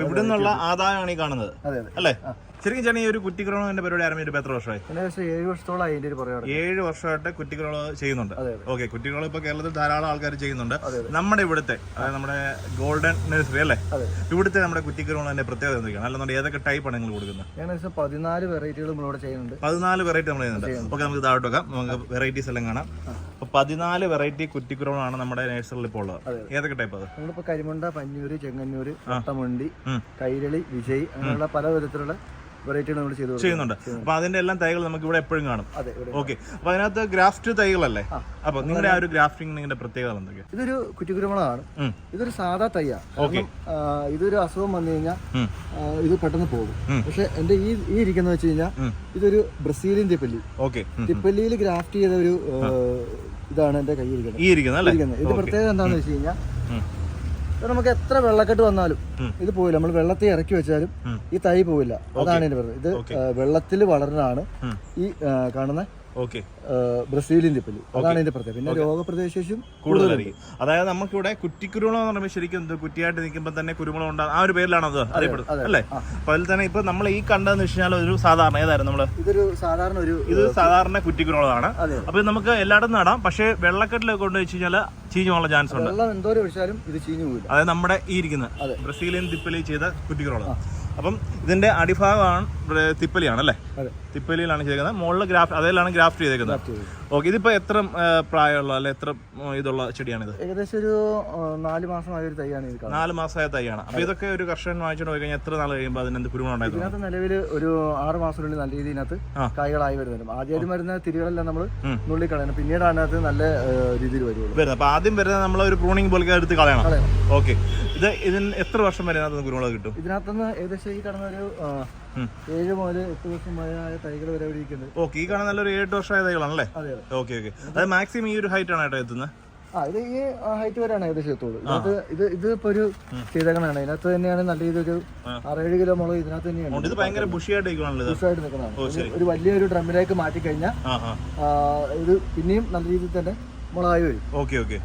ഇവിടെ നിന്നുള്ള ആദായമാണ് ഈ കാണുന്നത്. അല്ലേ? ശരിക്കും ചേട്ടൻ ഈ ഒരു കുറ്റിക്കുറവിന്റെ പരിപാടി ആരംഭിച്ചിട്ട് എത്ര വർഷമായി? ഏകദേശം ഏഴ് വർഷത്തോളം ഇതിന്റെ ഒരു പുറകെ ഏഴ് വർഷമായിട്ട് കുറ്റിക്കുറവ് ചെയ്യുന്നുണ്ട്. ഓക്കെ കുറ്റിക്കുറവ് ഇപ്പൊ കേരളത്തിൽ ധാരാളം ആൾക്കാർ ചെയ്യുന്നുണ്ട്. നമ്മുടെ ഇവിടുത്തെ അതായത് നമ്മുടെ ഗോൾഡൻ നഴ്സറി അല്ലേ. ഇവിടുത്തെ നമ്മുടെ കുറ്റിക്കുറവിന്റെ പ്രത്യേകത എന്തൊക്കെയാണ്? അല്ലെന്നുണ്ടെങ്കിൽ ഏതൊക്കെ ടൈപ്പ് ആണ് നിങ്ങൾ കൊടുക്കുന്നത്? ഏകദേശം പതിനാല് വെറൈറ്റികൾ നമ്മളിവിടെ ചെയ്യുന്നുണ്ട്. പതിനാല് വെറൈറ്റി നമ്മൾ ചെയ്യുന്നുണ്ട്. ഓക്കെ നമുക്ക് താഴോട്ട് വെക്കാം നമുക്ക് വെറൈറ്റീസ് എല്ലാം കാണാം. അപ്പൊ പതിനാല് വെറൈറ്റി കുറ്റിക്കുറവാണ് നമ്മുടെ നഴ്സറിയിൽ ഇപ്പോൾ ഉള്ളത്. ഏതൊക്കെ ടൈപ്പ് അത്? നമ്മളിപ്പോ കരിമുണ്ട പഞ്ഞൂര് ചെങ്ങന്നൂര് കൊട്ടമുണ്ടി കൈരളി വിജയ് അങ്ങനെയുള്ള പല നമ്മൾ ചെയ്തു ചെയ്യുന്നുണ്ട്. അപ്പൊ അതിന്റെ എല്ലാം തൈകൾ നമുക്ക് ഇവിടെ എപ്പോഴും കാണും. ഓക്കെ അപ്പൊ അതിനകത്ത് ഗ്രാഫ്റ്റ് തൈകളല്ലേ. അപ്പൊ നിങ്ങളുടെ ആ ഒരു ഗ്രാഫ്റ്റിംഗ് നിങ്ങളുടെ പ്രത്യേകത എന്തൊക്കെയാണ് ഇതൊരു കുറ്റിക്കുരുമുളകാണ്. ഇതൊരു സാധാ തയ്യാ ഓക്കെ. ഇതൊരു അസുഖം വന്നു കഴിഞ്ഞാൽ ഇത് പെട്ടെന്ന് പോകും. പക്ഷെ എന്റെ ഈ ഈ ഇരിക്കുന്ന വെച്ച് കഴിഞ്ഞാൽ ഇതൊരു ബ്രസീലിയൻ തിപ്പല്ലി. ഓക്കെ തിപ്പല്ലിയിൽ ഗ്രാഫ്റ്റ് ചെയ്ത ഒരു ഇതാണ് എന്റെ കയ്യിൽ ഇരിക്കുന്നത്. ഇത് പ്രത്യേകത എന്താണെന്ന് വെച്ച് കഴിഞ്ഞാൽ നമുക്ക് എത്ര വെള്ളക്കെട്ട് വന്നാലും ഇത് പോയില്ല നമ്മൾ വെള്ളത്തിൽ ഇറക്കി വെച്ചാലും ഈ തൈ പോവില്ല. അതാണ് ഇതിന്റെ പറയുന്നത് ഇത് വെള്ളത്തിൽ വളരുന്നതാണ് ഈ കാണുന്ന ആ, ബ്രസീലിയൻ അതാണ് ഇതിന്റെ പ്രത്യേകത. പിന്നെ രോഗപ്രദേശം കൂടുതലായിരിക്കും. അതായത് നമുക്കിവിടെ കുറ്റിക്കുരുമുളക് എന്ന് പറയുമ്പോൾ ശരിക്കും എന്ത് കുറ്റിയായിട്ട് നിൽക്കുമ്പോൾ തന്നെ കുരുമുളക് ഉണ്ടാകും ആ ഒരു പേരിലാണ് അത് അറിയപ്പെടുന്നത്. അല്ലേ. അപ്പൊ അതിൽ തന്നെ ഇപ്പൊ നമ്മൾ ഈ കണ്ടതെന്ന് വെച്ച് കഴിഞ്ഞാൽ ഒരു സാധാരണ ഏതായിരുന്നു നമ്മൾ? ഇതൊരു സാധാരണ ഒരു ഇത് സാധാരണ കുറ്റിക്കുരുമുളകാണ് അപ്പൊ നമുക്ക് എല്ലായിടത്തും നടാം. പക്ഷേ വെള്ളക്കെട്ടിലൊക്കെ കൊണ്ട് വെച്ച് കഴിഞ്ഞാൽ ചീഞ്ഞു പോകാനുള്ള ചാൻസ് ഉണ്ട്. വെള്ളം എന്തോരം ഒഴിച്ചാലും ഇത് ചീഞ്ഞു പോവില്ല. അതായത് നമ്മുടെ ഈ ഇരിക്കുന്ന. ബ്രസീലിയൻ തിപ്പലി ചെയ്ത കുറ്റിക്കുരുമുളക് അപ്പം ഇതിന്റെ അടിഭാഗമാണ് തിപ്പലിയാണ് അല്ലേ? തിപ്പലിയിലാണ് ചെയ്തേക്കുന്നത്. മുകളിൽ ഗ്രാഫ് അതിലാണ് ഗ്രാഫ്റ്റ് ചെയ്തേക്കുന്നത്. ഓക്കെ ഇതിപ്പോ എത്ര പ്രായമുള്ള അല്ലെ എത്ര ഇതുള്ള ചെടിയാണിത്? ഏകദേശം ഒരു നാല് മാസമായ ഒരു തൈയാണ് ഇത് നാല് മാസമായ തൈയാണ്. അപ്പൊ ഇതൊക്കെ ഒരു കർഷകൻ വാങ്ങിച്ചോണ്ട് പോയി കഴിഞ്ഞാൽ എത്ര നാൾ കഴിയുമ്പോൾ അതിനെന്ത് കുരുമുളക് ഉണ്ടായിരുന്നു? ഇതിനകത്ത് നിലവിൽ ഒരു ആറ് മാസത്തിനുള്ളിൽ നല്ല രീതിയിൽ ഇതിനകത്ത് ആ. കായ്കളായി വരുന്നുണ്ട്. ആദ്യം വരുന്ന തിരികളെല്ലാം നമ്മൾ നുള്ളി കളയണം പിന്നീട് അതിനകത്ത് നല്ല രീതിയിൽ വരുള്ളൂ. വരുന്നത്. അപ്പൊ ആദ്യം വരുന്നത് നമ്മൾ ഒരു പ്രൂണിങ് പോലെ എടുത്ത് കളയണം. ഓക്കെ. ഇത് ഇതിന് എത്ര വർഷം വരെ അതിനകത്ത് കുരുമുളക് കിട്ടും? ഇതിനകത്തുനിന്ന് ഏകദേശം ഈ കാണുന്ന ഒരു. ഏഴ് മുതൽ എട്ട് വർഷം വരെയായ തൈകൾ വരെ ഇവിടെ ഇരിക്കുന്നത് ഓക്കെ ഈ കാണുന്ന നല്ലൊരു ഏഴ് വർഷമായ തൈകളാണല്ലേ? അതെ ഓക്കെ ഓക്കെ. അത് മാക്സിമം ഈ ഒരു ഹൈറ്റ് ആണ് കേട്ടോ എത്തുന്നത്? ആ ഇത് ഈ ഹൈറ്റ് വരെയാണ് ഏകദേശം എത്തുള്ളൂ. ഇതിനകത്ത് ഇത് ഇത് ഇപ്പൊ ഒരു ചെയ്തേക്കണാണ് ഇതിനകത്ത് തന്നെയാണ് നല്ല രീതിയിൽ. ആറേഴ് കിലോ മുളക് ഇതിനകത്ത് തന്നെയാണ്. ഇത് ഭയങ്കര ബുഷിയായിട്ട് ഫ്രഷായിട്ട് നിൽക്കുന്നതാണ്. ഒരു- വലിയൊരു ഡ്രമ്മിലേക്ക് മാറ്റി കഴിഞ്ഞാൽ ഇത് പിന്നെയും നല്ല രീതിയിൽ തന്നെ മുളകായി വരും. Okay okay.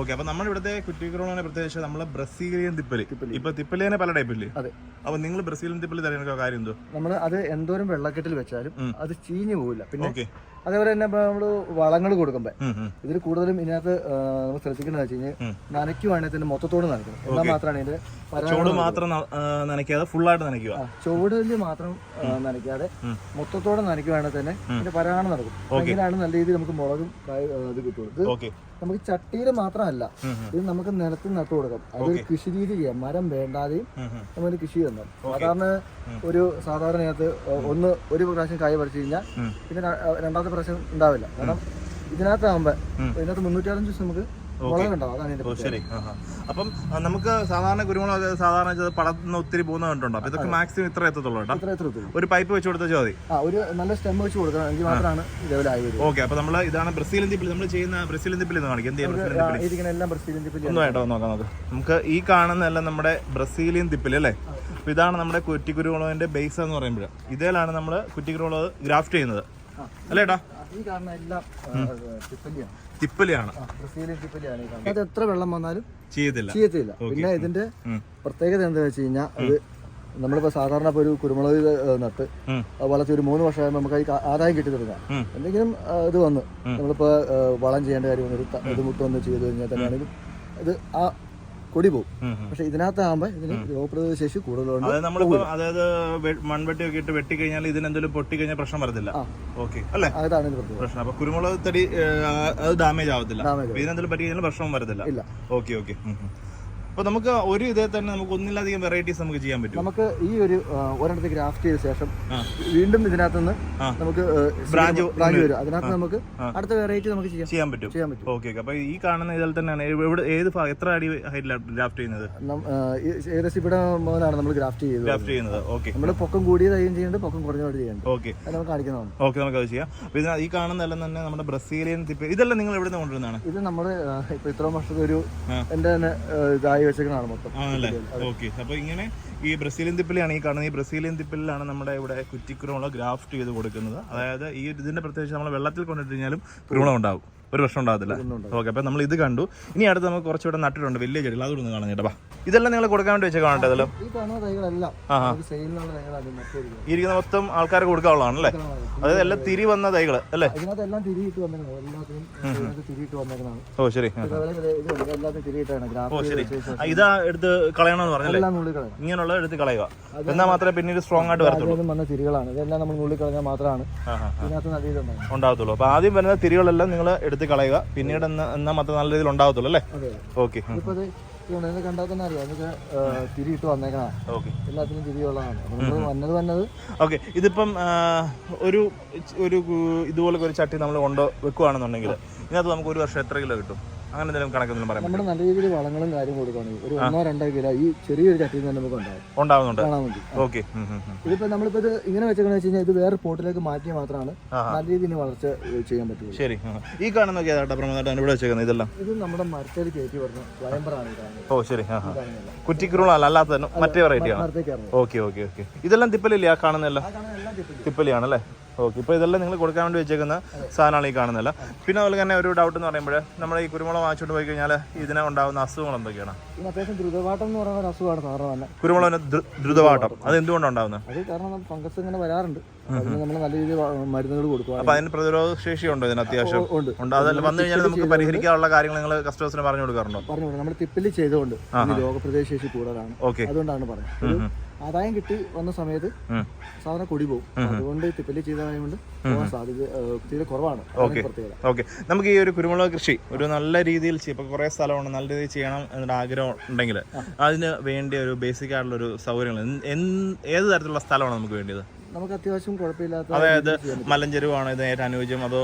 ഓക്കെ അപ്പൊ നമ്മുടെ ഇവിടുത്തെ കുറ്റിക്കുറോണെ പ്രത്യേകിച്ച് നമ്മൾ ബ്രസീലിയൻ തിപ്പലി. ഇപ്പൊ തിപ്പലിനെ പല ടൈപ്പ് ഇല്ലേ? അതെ. അപ്പൊ നിങ്ങൾ ബ്രസീലിയൻ തിപ്പലി തരുന്ന കാര്യം എന്തോ നമ്മൾ അത് എന്തോരം വെള്ളക്കെട്ടിൽ വെച്ചാലും അത് ചീഞ്ഞു പോവില്ല. പിന്നെ ഓക്കെ. അതേപോലെ തന്നെ നമ്മൾ വളങ്ങൾ കൊടുക്കുമ്പോ ഇതിൽ കൂടുതലും ഇതിനകത്ത് നമ്മൾ ശ്രദ്ധിക്കേണ്ടത് വെച്ച് കഴിഞ്ഞാൽ. നനയ്ക്കുവാണെങ്കിൽ തന്നെ മൊത്തത്തോട് നനയ്ക്കണം. എന്നാൽ മാത്രമാണ് ഇതിന്റെ മാത്രം നനയ്ക്കാതെ ഫുള്ളായിട്ട് നനയ്ക്കുക. ചുവടിൽ മാത്രം നനയ്ക്കാതെ. മൊത്തത്തോടെ നനയ്ക്കുവാണെങ്കിൽ തന്നെ ഇതിന്റെ പരാഗണം നടക്കും. അങ്ങനെയാണ് നല്ല രീതിയിൽ നമുക്ക് മുളകും ഇത് കിട്ടുള്ളൂ നമുക്ക് ചട്ടിയിൽ മാത്രമല്ല ഇത് നമുക്ക് നിലത്ത് നട്ടു കൊടുക്കാം. അതൊരു കൃഷി രീതി ചെയ്യാം. മരം വേണ്ടാതെയും നമുക്ക് കൃഷി ചെയ്യാം സാധാരണ ഒരു സാധാരണ ഇതിനകത്ത് ഒന്ന് ഒരു പ്രാവശ്യം കായ് പറിച്ചു കഴിഞ്ഞാൽ പിന്നെ രണ്ടാമത്തെ പ്രാവശ്യം ഉണ്ടാവില്ല. കാരണം ഇതിനകത്താകുമ്പോ ഇതിനകത്ത് ഇതിനകത്ത് മുന്നൂറ്റാറഞ്ച് ദിവസം നമുക്ക് ശരി. അപ്പം നമുക്ക് സാധാരണ കുരുമുളക് സാധാരണ ഇത് പടർന്ന് ഒത്തിരി പോകുന്ന കണ്ടുണ്ടോ? അപ്പൊ ഇതൊക്കെ മാക്സിമം ഇത്ര എത്തത്തുള്ളൂ എത്തുള്ളൂ ഒരു പൈപ്പ് വെച്ച് കൊടുത്താൽ മതി. ഒരു നല്ല സ്റ്റെം വെച്ച് കൊടുക്കണം. എങ്കിൽ മാത്രമാണ് ഓക്കെ അപ്പൊ നമ്മൾ ഇതാണ് ബ്രസീലിയൻ തിപ്പിൽ നമ്മൾ ചെയ്യുന്ന ബ്രസീലിയൻ തിപ്പിൽ എന്ന് കാണിക്കും. എന്ത് ചെയ്യാം ബ്രസീലിയൻ തിപ്പിൽ എല്ലാം ഒന്ന് നോക്കാം നമുക്ക് നമുക്ക് ഈ കാണുന്നതെല്ലാം നമ്മുടെ ബ്രസീലിയൻ തിപ്പിൽ അല്ലേ? അപ്പൊ ഇതാണ് നമ്മുടെ കുറ്റിക്കുരുമുളകിന്റെ ബേസ് എന്ന് പറയുമ്പോൾ ഇതിലാണ് നമ്മൾ കുറ്റിക്കുരുമുളക് ഗ്രാഫ്റ്റ് ചെയ്യുന്നത്. അല്ലേട്ടാ ഈ കാണുന്ന എല്ലാം തിപ്പലിയാണ് ബ്രസീലിയൻ തിപ്പല്ലിയാണ് ഈ കാണുന്നത് അത് എത്ര വെള്ളം വന്നാലും ചെയ്യത്തില്ല. ചെയ്യത്തില്ല. പിന്നെ ഇതിന്റെ പ്രത്യേകത എന്താ വെച്ച് കഴിഞ്ഞാൽ അത് നമ്മളിപ്പോ സാധാരണ ഇപ്പൊ ഒരു കുരുമുളക് നട്ട് വളർത്തി ഒരു മൂന്ന് വർഷമാകുമ്പോൾ നമുക്ക് അതിൽ ആദായം കിട്ടി തുടങ്ങാം എന്തെങ്കിലും ഇത് വന്ന് നമ്മളിപ്പോ വളം ചെയ്യേണ്ട കാര്യം ഒരു ഇത് മുട്ട് വന്ന് ചെയ്ത് കഴിഞ്ഞാൽ തന്നെയാണെങ്കിലും ഇത് ആ കൊടി പോകും. പക്ഷെ ഇതിനകത്താകുമ്പോൾ ഇതിന് രോഗപ്രതിരോധ ശേഷി കൂടുതലുണ്ട്. അതായത് നമ്മളിപ്പോ അതായത് മൺവെട്ടി ഒക്കെ ഇട്ട് വെട്ടി കഴിഞ്ഞാൽ ഇതിനെന്തെങ്കിലും പൊട്ടി കഴിഞ്ഞാൽ പ്രശ്നം വരത്തില്ല. ഓക്കെ. അല്ലേ? അതാണ് പ്രശ്നം. അപ്പൊ കുരുമുളക് തടി അത് ഡാമേജ് ആവത്തില്ല. ഇതിനെന്തെങ്കിലും പറ്റി കഴിഞ്ഞാൽ പ്രശ്നം വരത്തില്ല. Okay okay. അപ്പൊ നമുക്ക് ഒരു ഇതേ തന്നെ നമുക്ക് ഒന്നിലധികം വെറൈറ്റീസ് നമുക്ക് ചെയ്യാൻ പറ്റും. നമുക്ക് ഈ ഒരു ഒരെണ്ണത്തിൽ ക്രാഫ്റ്റ് ഗ്രാഫ്റ്റ് ചെയ്ത ശേഷം വീണ്ടും ഇതിനകത്ത് നിന്ന് നമുക്ക് ബ്രാഞ്ച് ബ്രാഞ്ച് വരും. അതിനകത്ത് നമുക്ക് അടുത്ത വെറൈറ്റി നമുക്ക് ചെയ്യാം. ചെയ്യാൻ പറ്റും. ചെയ്യാൻ പറ്റും. ഓക്കെ അപ്പോൾ അപ്പൊ ഈ കാണുന്ന ഇതിൽ തന്നെയാണ്. ഇവിടെ ഏത് ഭാഗം എത്ര അടി ഹൈറ്റിലാണ് ഗ്രാഫ്റ്റ് ചെയ്യുന്നത്? ഏകദേശം ഇവിടെ മുതലാണ് നമ്മൾ ഗ്രാഫ്റ്റ് ചെയ്യുന്നത് ഗ്രാഫ്റ്റ് ചെയ്യുന്നത്. ഓക്കെ നമ്മൾ പൊക്കം കൂടിയത് തയ്യും ചെയ്യുന്നുണ്ട് പൊക്കം കുറഞ്ഞോട് ചെയ്യുന്നുണ്ട്. ഓക്കെ നമുക്ക് കാണിക്കുന്നതാണ്. ഓക്കെ നമുക്ക് അത് ചെയ്യാം. അപ്പൊ ഇതിനകത്ത് ഈ കാണുന്നതെല്ലാം തന്നെ നമ്മുടെ ബ്രസീലിയൻ തിപ്പ് ഇതെല്ലാം നിങ്ങൾ എവിടെ നിന്ന് കൊണ്ടുവരുന്നതാണ്? ഇത് നമ്മൾ ഇപ്പൊ ഇത്രയും വർഷത്തെ ഒരു. എന്റെ തന്നെ ഇതായി വെച്ചേക്കണാണ് മൊത്തം. ആണല്ലേ? ഓക്കെ അപ്പൊ ഇങ്ങനെ ഈ ബ്രസീലിയൻ തിപ്പിലാണ് ഈ കാണുന്നത്. ഈ ബ്രസീലിയൻ തിപ്പിലാണ് നമ്മുടെ ഇവിടെ കുറ്റിക്കുരുമുളക് ഗ്രാഫ്റ്റ് ചെയ്ത് കൊടുക്കുന്നത്. അതായത് ഈ ഇതിന്റെ പ്രത്യേകിച്ച് നമ്മൾ വെള്ളത്തിൽ കൊണ്ടിട്ട് കഴിഞ്ഞാലും കുരുമുളക് ഉണ്ടാവും ഒരു പ്രശ്നം ഉണ്ടാകത്തില്ല. ഓക്കെ അപ്പൊ നമ്മൾ ഇത് കണ്ടു. ഇനി അടുത്ത് നമുക്ക് കുറച്ചുകൂടെ നട്ടിട്ടുണ്ട് വലിയ ചെടികൾ. അതുകൊണ്ട് കാണാൻ ചേട്ടാ ഇതെല്ലാം നിങ്ങൾ കൊടുക്കാൻ വേണ്ടി വെച്ചാൽ കാണട്ടെ ഈ ഇരിക്കുന്ന മൊത്തം ആൾക്കാർക്ക് കൊടുക്കാനുള്ളതാണല്ലേ അതായത് എല്ലാം തിരി വന്ന തൈകൾ അല്ലേ? ഓ ശരി. ഓ ശരി. ഇതാ എടുത്ത് കളയണമെന്ന് പറഞ്ഞല്ലേ? ഇങ്ങനെയുള്ള എടുത്ത് കളയുക. എന്നാൽ മാത്രമേ പിന്നീട് സ്ട്രോങ് ആയിട്ട് വരത്തുള്ളൂ. വന്ന തിരികളാണ്. ഇതെല്ലാം നമ്മൾ നുള്ളി കളഞ്ഞാൽ മാത്രമാണ് ആഹാ. ഇതിനകത്ത് നല്ല ഇതുണ്ടാകും ഉണ്ടാകത്തുള്ളൂ. അപ്പോൾ ആദ്യം വരുന്ന തിരികളെല്ലാം നിങ്ങൾ എടുത്ത് കളയുക. പിന്നീട് എന്നാ എന്നാൽ മാത്രം നല്ല രീതിയിൽ ഉണ്ടാവത്തുള്ളൂ അല്ലേ? ഓക്കെ. കണ്ടാൽ തന്നെ അറിയാം. ഇതൊക്കെ തിരിയിട്ട് വന്നേക്കണം ഓക്കെ. എല്ലാത്തിനും തിരിയുള്ളതാണ് നമ്മൾ വന്നത് വന്നത് ഓക്കെ. ഇതിപ്പം ഒരു ഒരു ഇതുപോലെ ഒരു ചട്ടി നമ്മൾ കൊണ്ട് വെക്കുവാണെന്നുണ്ടെങ്കിൽ ഇതിനകത്ത് നമുക്ക് ഒരു വർഷം എത്ര കിലോ കിട്ടും? അങ്ങനെ എന്തെങ്കിലും കണക്കൊന്നും പറയാം നമ്മൾ നല്ല രീതിയിൽ വളങ്ങളും കാര്യം കൊടുക്കുകയാണെങ്കിൽ ഒരു ഒന്നോ രണ്ടോ കിലോ ഈ ചെറിയൊരു ചട്ടിയിൽ നിന്ന് നമുക്ക് ഉണ്ടാവും. ഉണ്ടാവുന്നുണ്ട്. കാണാൻ വേണ്ടി. ഓക്കെ. ഇതിപ്പോ നമ്മളിപ്പോ ഇത് ഇങ്ങനെ വെച്ചേക്കണെന്ന് വെച്ച് കഴിഞ്ഞാൽ ഇത് വേറെ പോട്ടിലേക്ക് മാറ്റിയ മാത്രമാണ് നല്ല രീതിയിൽ വളർച്ച ചെയ്യാൻ പറ്റുള്ളൂ. ശരി. ഈ കാണുന്ന ഇവിടെ വെച്ചേക്കുന്നത് ഇതെല്ലാം? ഇത് നമ്മുടെ മരത്തേൽ കയറ്റി പറഞ്ഞ വയമ്പറാണ് ഓ ശരി. കാണുന്നില്ല അല്ലാത്ത മറ്റേ വെറൈറ്റി ആണ്. മരത്തേക്ക് ഇറങ്ങും ഓക്കെ ഓക്കെ ഓക്കെ. ഇതെല്ലാം തിപ്പലില്ലേ ആ കാണുന്നതെല്ലാം? തിപ്പലിയാണല്ലേ? ഓക്കെ ഇപ്പോൾ ഇതെല്ലാം നിങ്ങൾ കൊടുക്കാൻ വേണ്ടി വെച്ചേക്കുന്ന സാധനമാണ് ഈ കാണുന്നില്ല പിന്നെ അതുപോലെ തന്നെ ഒരു ഡൗട്ട് എന്ന് പറയുമ്പോൾ നമ്മൾ ഈ കുരുമുളക് വാങ്ങിച്ചുകൊണ്ട് പോയി കഴിഞ്ഞാൽ ഇതിനെ ഉണ്ടാകുന്ന അസുഖങ്ങൾ എന്തൊക്കെയാണ്? അത്യാവശ്യം ദ്രുതപാട്ടം എന്ന് പറയുന്ന ഒരു അസുഖമാണ് സാധാരണ. കുരുമുളകിന് ദ്രു- ദ്രുതവാട്ടം. അത് എന്തുകൊണ്ടാണ് ഉണ്ടാകുന്നത് അത് കാരണം ഫംഗസ് ഇങ്ങനെ വരാറുണ്ട്. നമ്മൾ നല്ല രീതിയിൽ മരുന്നുകൾ അപ്പൊ അതിന് പ്രതിരോധ ശേഷി ഉണ്ടോ ഇതിന് അത്യാവശ്യം? ഉണ്ട്. അതല്ല വന്നു കഴിഞ്ഞാൽ നമുക്ക് പരിഹരിക്കാനുള്ള കാര്യങ്ങൾ നിങ്ങൾ കസ്റ്റമേഴ്സിന് പറഞ്ഞു കൊടുക്കാറുണ്ടോ? പറഞ്ഞു നമ്മൾ തിപ്പിൽ ചെയ്തുകൊണ്ട് രോഗപ്രതിരോധ ശേഷി കൂടുതലാണ്. അതുകൊണ്ടാണ് പറഞ്ഞത്. ആദായം കിട്ടി വന്ന സമയത്ത് സാധനം കൊടി പോകും അതുകൊണ്ട് തിപ്പല്ലി ചെയ്തതായതുകൊണ്ട് പോകാൻ സാധ്യത ഏഹ്, തീരെ കുറവാണ്. ഓക്കെ. നമുക്ക് ഈ ഒരു കുരുമുളക് കൃഷി ഒരു നല്ല രീതിയിൽ ഇപ്പൊ കുറെ സ്ഥലമാണ് നല്ല രീതിയിൽ ചെയ്യണം എന്നൊരു ആഗ്രഹം ഉണ്ടെങ്കിൽ അതിന് വേണ്ടിയ ഒരു ബേസിക് ആയിട്ടുള്ള ഒരു സൗകര്യങ്ങൾ ഏത് തരത്തിലുള്ള സ്ഥലമാണ് നമുക്ക് വേണ്ടിയത്? നമുക്ക് അത്യാവശ്യം കുഴപ്പമില്ലാത്ത അതായത് മലഞ്ചെരുവാണോ? ഇത് ഏറ്റവും അനുയോജ്യം? അതോ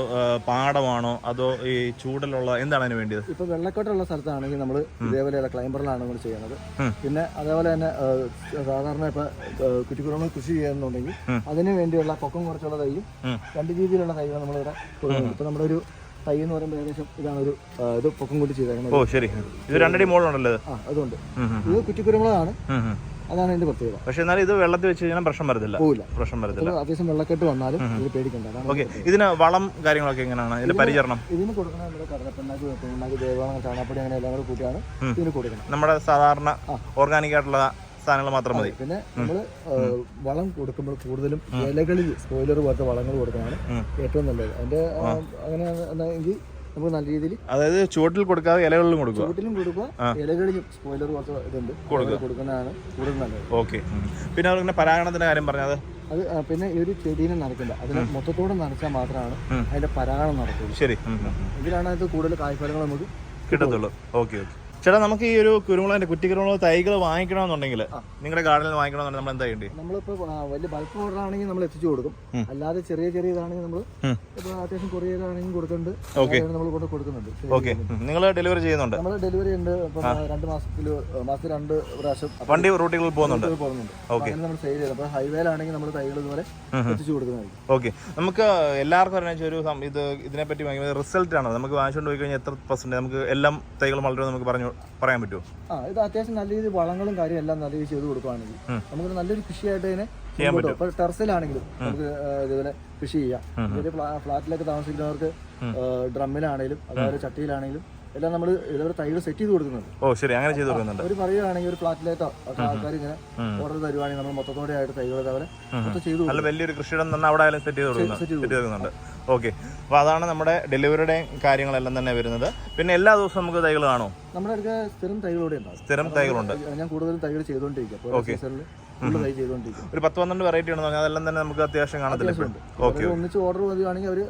പാടമാണോ? അതോ ഈ ചൂടലുള്ള എന്താണ് അതിന് വേണ്ടിയത്? ഇപ്പൊ വെള്ളക്കെട്ടുള്ള സ്ഥലത്താണെങ്കിൽ നമ്മൾ ഇതേപോലെ ക്ലൈംബറിലാണ് നമ്മൾ ചെയ്യുന്നത്. പിന്നെ അതേപോലെ തന്നെ സാധാരണ ഇപ്പൊ കുറ്റിക്കുറങ്ങൾ കൃഷി ചെയ്യുന്നുണ്ടെങ്കിൽ. അതിന് വേണ്ടിയുള്ള പൊക്കം കുറച്ചുള്ള തൈയും. രണ്ട് രീതിയിലുള്ള തൈകൾ നമ്മളിവിടെ ഇപ്പൊ നമ്മുടെ ഒരു തൈ എന്ന് പറയുമ്പോൾ ഏകദേശം ഇതാണ് ഒരു ഇത് പൊക്കം കൂട്ടി ചെയ്തേക്കുന്നത്. ഓ ശരി. ഇത് രണ്ടടി ആ അതുകൊണ്ട് ഇത് കുറ്റിക്കുരുമുളകാണ്. അതാണ് അതിന്റെ പ്രത്യേകത. പക്ഷെ എന്നാലും ഇത് വെള്ളത്തിൽ വെച്ച് കഴിഞ്ഞാൽ പ്രശ്നം വരത്തില്ല. പോവില്ല. പ്രശ്നം വരത്തില്ല. അത്യാവശ്യം വെള്ളക്കെട്ട് വന്നാലും ഇത് പേടിക്കണ്ട. ഓക്കെ. ഇതിന് വളം കാര്യങ്ങളൊക്കെ എങ്ങനെയാണ്? ഇതിന്റെ പരിചരണം. ഇതിന് കൊടുക്കണം നമ്മുടെ കടലപ്പിണ്ണാക്ക് ചാണകപ്പൊടി അങ്ങനെ എല്ലാം കൂടെ കൂട്ടിയാണ് ഇതിന് കൊടുക്കണം നമ്മുടെ സാധാരണ ഓർഗാനിക് ആയിട്ടുള്ള സാധനങ്ങൾ മാത്രം മതി. പിന്നെ നമ്മൾ വളം കൊടുക്കുമ്പോൾ കൂടുതലും ഇലകളിൽ സ്പോയിലർ പോലത്തെ വളങ്ങൾ കൊടുക്കുന്നതാണ് ഏറ്റവും നല്ലത്. അതിന്റെ അങ്ങനെയാണെങ്കിൽ അങ്ങനെ എങ്കിൽ നമുക്ക് നല്ല രീതിയിൽ അതായത് ചുവട്ടിൽ കൊടുക്കാതെ ഇലകളിലും കൊടുക്കുക. ചുവട്ടിലും കൊടുക്കുക ഇലകളിലും സ്പോയിലർ പോലത്തെ ഇതുണ്ട്. കൊടുക്കുന്നതാണ് കൂടുതൽ നല്ലത്. ഓക്കെ. പിന്നെ അതുപോലെ പരാഗണത്തിന്റെ കാര്യം പറഞ്ഞത് അത്? പിന്നെ ഈ ഒരു ചെടീനെ നടക്കില്ല. അതിനെ മൊത്തത്തോടെ നനച്ചാൽ മാത്രമാണ് അതിന്റെ പരാഗണം നടക്കുന്നത് ശരി. ഇതിലാണ് അത് കൂടുതൽ കായ്ഫലങ്ങൾ നമുക്ക് കിട്ടത്തുള്ളൂ. Okay okay. ചേട്ടാ നമുക്ക് ഈ ഒരു കുരുമുളകിന്റെ കുറ്റി കുരുമുളക് തൈകൾ വാങ്ങിക്കണമെന്നുണ്ടെങ്കിൽ നിങ്ങളുടെ ഗാർഡനിൽ വാങ്ങിക്കണമെന്നുണ്ടെങ്കിൽ നമ്മൾ എന്താ ചെയ്യേണ്ടി? നമ്മളിപ്പോ വലിയ ബൾക്ക് ഓർഡർ ആണെങ്കിൽ നമ്മൾ എത്തിച്ചു കൊടുക്കും. അല്ലാതെ ചെറിയ ചെറിയ ഇതാണെങ്കിൽ നമ്മൾ അത്യാവശ്യം കൊറിയർ ആണെങ്കിൽ കൊടുക്കുന്നുണ്ട് ഓക്കെ നമ്മൾ കൊണ്ട് കൊടുക്കുന്നുണ്ട്. ഓക്കെ നിങ്ങൾ ഡെലിവറി ചെയ്യുന്നുണ്ട്. നമ്മൾ ഡെലിവറി ഉണ്ട്. രണ്ട് മാസത്തിൽ മാസത്തിൽ രണ്ട് പ്രാവശ്യം വണ്ടി റൂട്ടുകളിൽ പോകുന്നുണ്ട്. ഓക്കെ. നമ്മൾ സെയിൽ ചെയ്ത്. അപ്പോൾ ഹൈവേയിലാണെങ്കിൽ നമ്മൾ തൈകൾ ഇതുപോലെ എത്തിച്ചു കൊടുക്കുന്നതായിരിക്കും. ഓക്കെ നമുക്ക് എല്ലാവർക്കും അറിയാൻ ഒരു ഇത് ഇതിനെപ്പറ്റി റിസൾട്ട് ആണ് നമുക്ക് വാങ്ങിച്ചുകൊണ്ട് പോയി കഴിഞ്ഞാൽ എത്ര പെർസെന്റ് നമുക്ക് എല്ലാം തൈകൾ വളരെ നമുക്ക് പറഞ്ഞു പറയാൻ പറ്റുമോ ആ ഇത് അത്യാവശ്യം നല്ല രീതിയിൽ വളങ്ങളും കാര്യം എല്ലാം നല്ല രീതിയിൽ ചെയ്ത് കൊടുക്കുകയാണെങ്കിൽ ഉം. നമുക്ക് നല്ലൊരു കൃഷിയായിട്ട് ഇതിനെ ചെയ്യാൻ പറ്റും. ഇപ്പൊ ടെറസിലാണെങ്കിലും നമുക്ക് ഇതുപോലെ കൃഷി ചെയ്യാം. ഇതൊരു ഫ്ലാറ്റിലൊക്കെ താമസിക്കുന്നവർക്ക് ഡ്രമ്മിലാണെങ്കിലും അതായത് ചട്ടിയിലാണെങ്കിലും എല്ലാം നമ്മൾ ഇതുപോലെ തൈകൾ സെറ്റ് ചെയ്ത് കൊടുക്കുന്നത് ഓ ശരി. അങ്ങനെ ചെയ്തു കൊടുക്കുന്നുണ്ട്. അവർ പറയുകയാണെങ്കിൽ ഒരു ഫ്ലാറ്റിലേക്കോ ആൾക്കാർ ഇങ്ങനെ. ഓർഡർ തരുവാണെങ്കിൽ നമ്മൾ മൊത്തത്തോടെ ആയിട്ട് തൈകൾ അവരെ ചെയ്ത് നല്ല വലിയൊരു കൃഷിയിടം തന്നെ അവിടെ ആയാലും സെറ്റ് ചെയ്ത് സെറ്റ് കൊടുക്കുന്നുണ്ട്. ഓക്കെ അപ്പോൾ അതാണ് നമ്മുടെ ഡെലിവറിയുടെ കാര്യങ്ങളെല്ലാം തന്നെ വരുന്നത്. പിന്നെ എല്ലാ ദിവസവും നമുക്ക് തൈകൾ കാണോ നമ്മുടെ അടുക്ക സ്ഥിരം തൈകളോടെ സ്ഥിരം തൈകളുണ്ട്. ഞാൻ കൂടുതലും തൈകൾ ചെയ്തുകൊണ്ടിരിക്കും ഫുള്ള് ഒരു പത്ത് പന്ത്രണ്ട് വെറൈറ്റി ഉണ്ടെന്ന് പറഞ്ഞാൽ അതെല്ലാം തന്നെ നമുക്ക് അത്യാവശ്യം കാണത്തില്ല ഓക്കെ ഒന്നിച്ച് ഓർഡർ വരികയാണെങ്കിൽ അവർ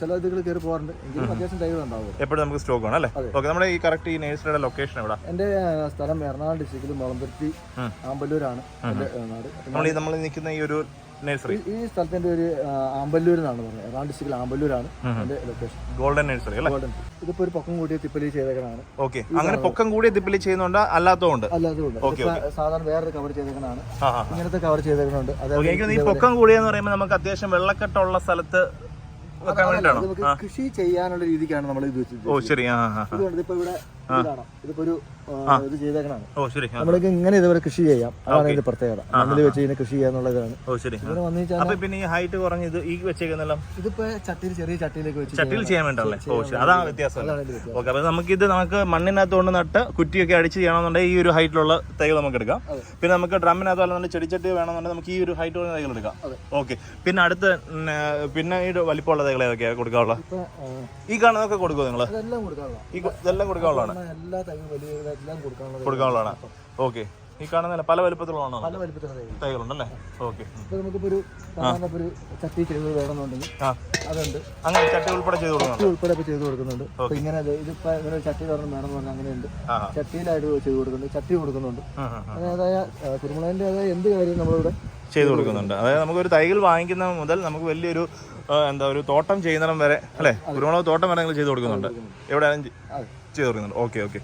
ചില ഇതുകൾ കയറി പോകാറുണ്ട്. എങ്കിലും അത്യാവശ്യം തൈകൾ ഉണ്ടാവും എപ്പോഴും നമുക്ക് സ്റ്റോക്ക് ആണ് അല്ലേ. ഓക്കെ നമ്മുടെ ഈ കറക്റ്റ് ഈ നേഴ്സറിയുടെ ലൊക്കേഷൻ എവിടെ? എന്റെ സ്ഥലം എറണാകുളം ഡിസ്ട്രിക്റ്റിൽ മുളമ്പരുത്തി. ആമ്പല്ലൂരാണ് എന്റെ നാട്. നമ്മൾ ഈ നമ്മൾ നിൽക്കുന്ന ഈ ഒരു നഴ്സറി ഈ- സ്ഥലത്തിന്റെ ഒരു ആമ്പല്ലൂർ എന്നാണ് പറഞ്ഞത്. എറണാകുളം ഡിസ്ട്രിക്റ്റിൽ ആമ്പല്ലൂരാണ് എന്റെ ലൊക്കേഷൻ ഗോൾഡൻ നഴ്സറി അല്ലേ? ഗോൾഡൻ ഇതിപ്പോ ഒരു പൊക്കം കൂടിയ തിപ്പലി ചെയ്തേക്കണാണ്. ഓക്കെ അങ്ങനെ പൊക്കം കൂടിയ തിപ്പലി ചെയ്യുന്നുണ്ട് അല്ലാത്തതുകൊണ്ട് അല്ലാത്തതുകൊണ്ട് സാധാരണ വേറൊരു കവർ ചെയ്തേക്കണാണ്. ഇങ്ങനത്തെ കവർ ചെയ്തേക്കണുണ്ട്. അതായത് പൊക്കം കൂടിയെന്ന് പറയുമ്പോൾ നമുക്ക് അത്യാവശ്യം വെള്ളക്കെട്ടുള്ള സ്ഥലത്ത് വെക്കാൻ വേണ്ടിയിട്ടാണോ കൃഷി ചെയ്യാനുള്ള രീതിക്കാണ് നമ്മൾ ഇത് വെച്ചത് ഓ ശരി. ആ. ഇതുകൊണ്ട് ഇപ്പൊ ഇവിടെ ഇത് ഒരു ഇത് ചെയ്തേക്കണാണ്. നമ്മൾക്ക് ഇങ്ങനെ ഇതുവരെ കൃഷി ചെയ്യാം. അതാണ് ഇതിന്റെ പ്രത്യേകത. മണ്ണിൽ വെച്ച് ഇതിനെ കൃഷി ചെയ്യാന്നുള്ളതാണ്. ഇങ്ങനെ വന്നു വെച്ചാൽ അപ്പൊ പിന്നെ ഈ ഹൈറ്റ് കുറഞ്ഞത് ഇത് ഈ വെച്ചേക്കുന്നെല്ലാം? ഇതിപ്പോ ചട്ടിയിൽ ചെറിയ ചട്ടിയിലേക്ക് വെച്ച് ചട്ടിയിൽ ചെയ്യാൻ വേണ്ടല്ലേ അതാണ് വ്യത്യാസം. ഓക്കെ അപ്പൊ നമുക്കിത് നമുക്ക് മണ്ണിനകത്ത് കൊണ്ട് നട്ട് കുറ്റിയൊക്കെ അടിച്ച് ചെയ്യണമെന്നുണ്ടെങ്കിൽ ഈ ഒരു ഹൈറ്റിലുള്ള തൈകൾ നമുക്ക് എടുക്കാം. പിന്നെ നമുക്ക് ഡ്രമ്മിനകത്ത് അല്ലാണ്ട് ചെടിച്ചട്ടി വേണമെന്നുണ്ടെങ്കിൽ നമുക്ക് ഈ ഒരു ഹൈറ്റ് ഉള്ള തൈകൾ എടുക്കാം. ഓക്കെ. പിന്നെ അടുത്ത പിന്നെ ഈ വലിപ്പമുള്ള തൈകൾ ഏതൊക്കെയാണ് കൊടുക്കാനുള്ള ഈ കാണുന്നതൊക്കെ കൊടുക്കുമോ നിങ്ങൾ കൊ- ഇതെല്ലാം കൊടുക്കാനുള്ളതാണ്. എല്ലാ തൈ വലിയ എല്ലാം കൊടുക്കാനുള്ളത് കൊടുക്കാനുള്ളതാണ്. ഓക്കെ. ഈ കാണുന്ന പല വലുപ്പത്തിലുള്ളതാണോ പല വലുപ്പത്തിലുള്ള തൈകളുണ്ടല്ലേ? ഓക്കെ. ഇപ്പൊ നമുക്കിപ്പോ ഒരു സാധാരണ ഒരു ചട്ടി ചെയ്ത് വേണമെന്നുണ്ടെങ്കിൽ അതുണ്ട്. അങ്ങനെ ചട്ടി ഉൾപ്പെടെ ചെയ്ത് കൊടുക്കുന്നുണ്ട്? ഉൾപ്പെടെ ഇപ്പൊ ചെയ്ത് കൊടുക്കുന്നുണ്ട്. അപ്പൊ ഇങ്ങനെ ഇതിപ്പോ ഇങ്ങനെ ചട്ടി തുറന്ന് വേണമെന്ന് പറഞ്ഞാൽ അങ്ങനെയുണ്ട്. ചട്ടിയിലായിട്ട് ചെയ്ത് കൊടുക്കുന്നുണ്ട്. ചട്ടി കൊടുക്കുന്നുണ്ട്. അതായ കുരുമുളകിന്റെ കുരുമുളകിന്റെതായ എന്ത് കാര്യം നമ്മളിവിടെ ചെയ്ത് കൊടുക്കുന്നുണ്ട്. അതായത് നമുക്കൊരു തൈകൾ വാങ്ങിക്കുന്ന മുതൽ നമുക്ക് വലിയൊരു എന്താ ഒരു തോട്ടം ചെയ്യുന്നിടം വരെ അല്ലേ? കുരുമുളക് തോട്ടം വരെ നിങ്ങൾ ചെയ്ത് കൊടുക്കുന്നുണ്ട്. അതെ. ചെയ്ത് കൊടുക്കുന്നുണ്ട് ഓക്കെ ഓക്കെ.